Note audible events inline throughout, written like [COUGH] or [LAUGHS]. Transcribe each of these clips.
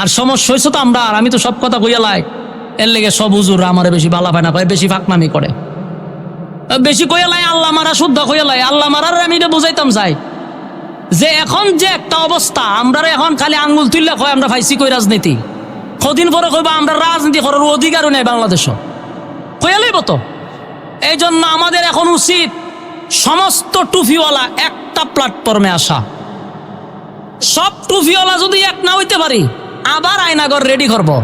আর সমস্যা হয়েছে তো আমরা, আর আমি তো সব কথা কইয়া লাই। এর লেগে সব হুজুর আমারে বেশি বালা পায় না, কয় বেশি ফাঁকনামি করে। বেশি কইয়া লাই, আল্লাহ মারা শুদ্ধ কইয়া লাই, আল্লাহ মারার আমি এটা বুঝাইতাম চাই যে এখন যে একটা অবস্থা আমরা এখন খালি আঙ্গুল তুললে কয়, আমরা ফাইসি কই রাজনীতি। কদিন পরে কইবা, আমরা রাজনীতি করার অধিকারও নেই বাংলাদেশ। কইয়া লইব তো। এই জন্য আমাদের এখন উচিত সমস্ত টুফিওয়ালা একটা প্ল্যাটফর্মে আসা। সব টুফিওয়ালা যদি এক না হইতে পারি আবার আয়নাগর রেডি করব।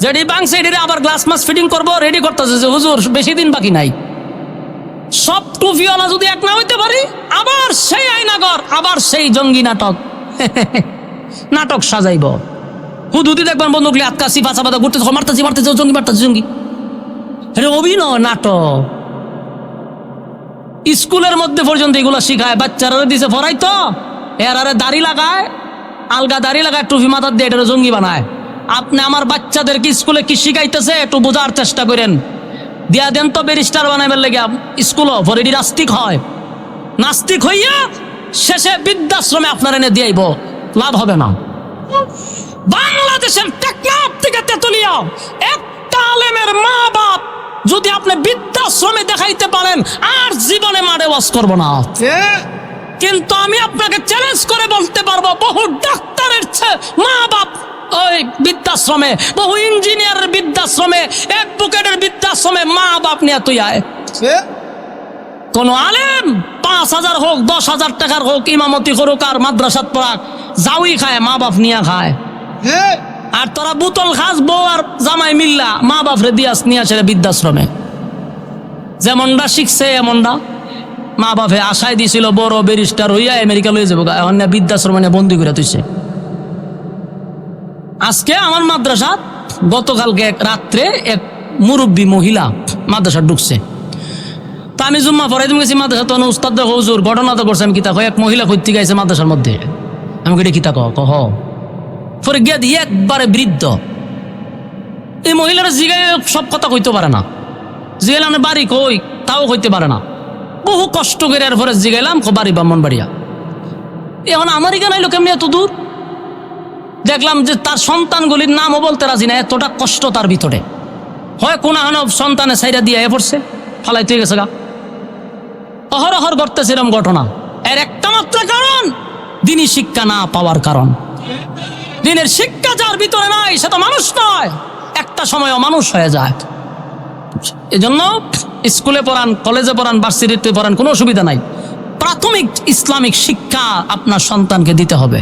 যেটি বাংছে এটিরে আবার গ্লাস মাস ফিটিং করব রেডি করতেছে যে, হুজুর, বেশি দিন বাকি নাই। সব টুফিওয়ালা যদি এক না হইতে পারি, আবার সেই আয়নাগর, আবার সেই জঙ্গি নাটক। [LAUGHS] নাটক সাজাইব। হুদুদি দেখবেন বন্ধুগুলি আতকাশি পাচা পাতা ঘুরতে মারতেছি মারতেছি, জঙ্গি মারতেছি, জঙ্গি। আরে, অভিনয় নাটক। স্কুলের মধ্যে পর্যন্ত এগুলো শিখায়, বাচ্চারা দিছে, পড়াই তো। এর আরে দাড়ি লাগায় আলগা দাড়ি লাগায় টুপি মাথার দিয়ে এটা জঙ্গি বানায়। আপনি আমার বাচ্চাদেরকে স্কুলে কি শিখাইতেছে একটু বোঝার চেষ্টা করেন। দিয়া দেন তো ব্যারিস্টার বানাইবার লেগে স্কুলও পরে নাস্তিক হয়। নাস্তিক হইয়া শেষে বৃদ্ধাশ্রমে আপনার এনে দিয়াইব। লাভ হবে না। বাংলাদেশের টেকনাফ থেকে তেতুলিয়া একটা আলেমের মা বাপ যদি আপনি বৃদ্ধাশ্রমে দেখাইতে পারেন, আর জীবনে মারে ওয়াজ করব না। কিন্তু আমি আপনাকে চ্যালেঞ্জ করে বলতে পারব বহু ডাক্তারের মা বাপ ওই বৃদ্ধাশ্রমে বহু ইঞ্জিনিয়ারের বৃদ্ধাশ্রমে অ্যাডভোকেটের বৃদ্ধাশ্রমে মা বাপ নিয়ে তুই আয়। কোন আলেম? পাঁচ হাজার হোক দশ হাজার টাকার হোক ইমামতি করুক আর মাদ্রাসাত পড়াক যাওই খায় মা বাপ নিয়ে খায়। আর তোরা বুতল খাস বউ আর জামাই মিল্লা মা বাপ রে দিয়াস নিয়ে আসে বৃদ্ধাশ্রমে। যেমনটা শিখছে এমনটা। মা বাপে আশায় দিছিল, বড় ব্যারিস্টার হইয়া আমেরিকা লয়ে যাব। এখন না বন্দি করে তুইছে আজকে আমার মাদ্রাসা, গতকালকে এক রাত্রে এক মুরব্বী মহিলা মাদ্রাসা ঢুকছে। তা আমি জুম্মা পড়াই তুমি গেছি মাদ্রাসা, তখন উস্তাদ হুজুর, ঘটনা তো করছে আমি কিতা কয় এক মহিলা কইতে গাইছে মাদ্রাসার মধ্যে আমি কেটে কিতা কহ কহ পরে গিয়া দিয়ে একবারে বৃদ্ধ। এই মহিলারা জিগায় সব কথা কইতে পারে না। জিগাইলাম না বাড়ি কই? তাও কইতে পারে না। বহু কষ্ট করে এর পরে জিগাইলাম বাড়ি ব্রাহ্মণ বাড়িয়া এখন আমার এখানে আইলো কেমনি এত দূর? দেখলাম যে তার সন্তানগুলির নামও বলতে রাজি না, এতটা কষ্ট তার ভিতরে। হয় কোন সন্তানে সাইডা দিয়ে পড়ছে ফালাই তুই গেছে গা। অহরহর এরম ঘটনা। এর একটা মাত্র কারণ, দিনই শিক্ষা না পাওয়ার কারণ। দিনের শিক্ষা যার ভিতরে নাই, সে তো মানুষ নয়। একটা সময় মানুষ হয়ে যায়। এজন্য স্কুলে পড়ান, কলেজে পড়ান, ভার্সিটিতে পড়ান কোনো অসুবিধা নাই। প্রাথমিক ইসলামিক শিক্ষা আপনার সন্তানকে দিতে হবে।